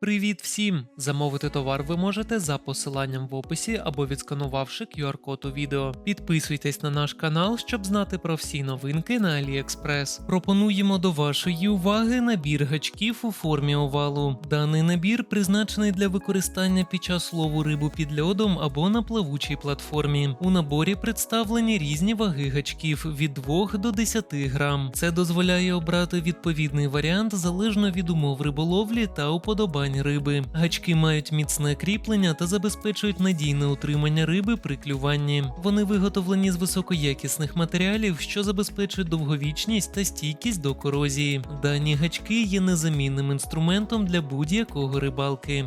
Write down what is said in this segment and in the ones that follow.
Привіт всім! Замовити товар ви можете за посиланням в описі або відсканувавши QR-код у відео. Підписуйтесь на наш канал, щоб знати про всі новинки на AliExpress. Пропонуємо до вашої уваги набір гачків у формі овалу. Даний набір призначений для використання під час лову рибу під льодом або на плавучій платформі. У наборі представлені різні ваги гачків від 2 до 10 грам. Це дозволяє обрати відповідний варіант залежно від умов риболовлі та уподобань риби. Гачки мають міцне кріплення та забезпечують надійне утримання риби при клюванні. Вони виготовлені з високоякісних матеріалів, що забезпечують довговічність та стійкість до корозії. Дані гачки є незамінним інструментом для будь-якого рибалки.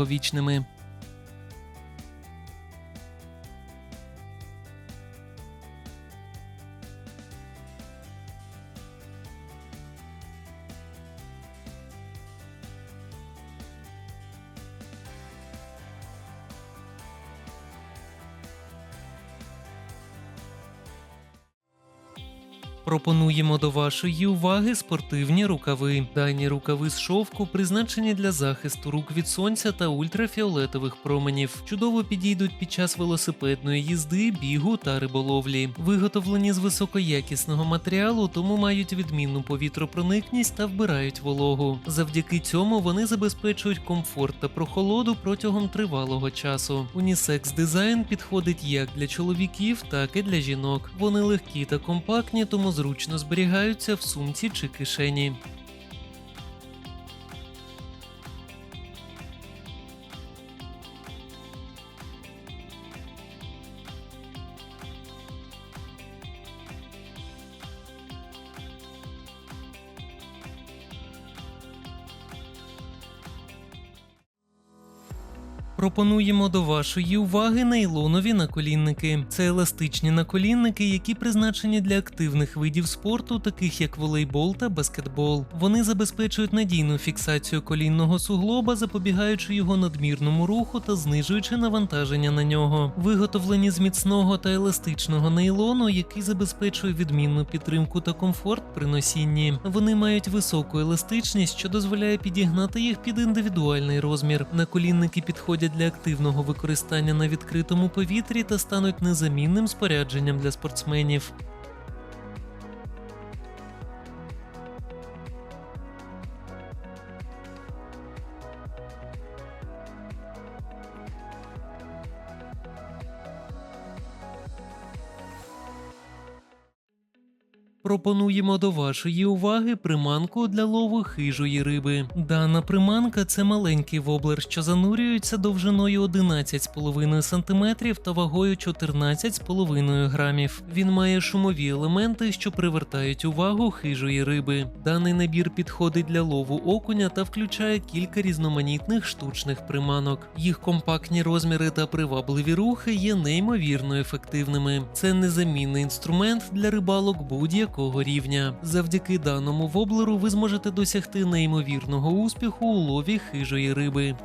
довговічними. Пропонуємо до вашої уваги спортивні рукави. Дані рукави з шовку призначені для захисту рук від сонця та ультрафіолетових променів. Чудово підійдуть під час велосипедної їзди, бігу та риболовлі. Виготовлені з високоякісного матеріалу, тому мають відмінну повітропроникність та вбирають вологу. Завдяки цьому вони забезпечують комфорт та прохолоду протягом тривалого часу. Унісекс дизайн підходить як для чоловіків, так і для жінок. Вони легкі та компактні, тому зручно зберігаються в сумці чи кишені. Пропонуємо до вашої уваги нейлонові наколінники. Це еластичні наколінники, які призначені для активних видів спорту, таких як волейбол та баскетбол. Вони забезпечують надійну фіксацію колінного суглоба, запобігаючи його надмірному руху та знижуючи навантаження на нього. Виготовлені з міцного та еластичного нейлону, який забезпечує відмінну підтримку та комфорт при носінні. Вони мають високу еластичність, що дозволяє підігнати їх під індивідуальний розмір. Наколінники підходять для активного використання на відкритому повітрі та стануть незамінним спорядженням для спортсменів. Пропонуємо до вашої уваги приманку для лову хижої риби. Дана приманка це маленький воблер, що занурюється довжиною 11,5 см та вагою 14,5 грамів. Він має шумові елементи, що привертають увагу хижої риби. Даний набір підходить для лову окуня та включає кілька різноманітних штучних приманок. Їх компактні розміри та привабливі рухи є неймовірно ефективними. Це незамінний інструмент для рибалок будь-якого рівня. Завдяки даному воблеру ви зможете досягти неймовірного успіху у лові хижої риби.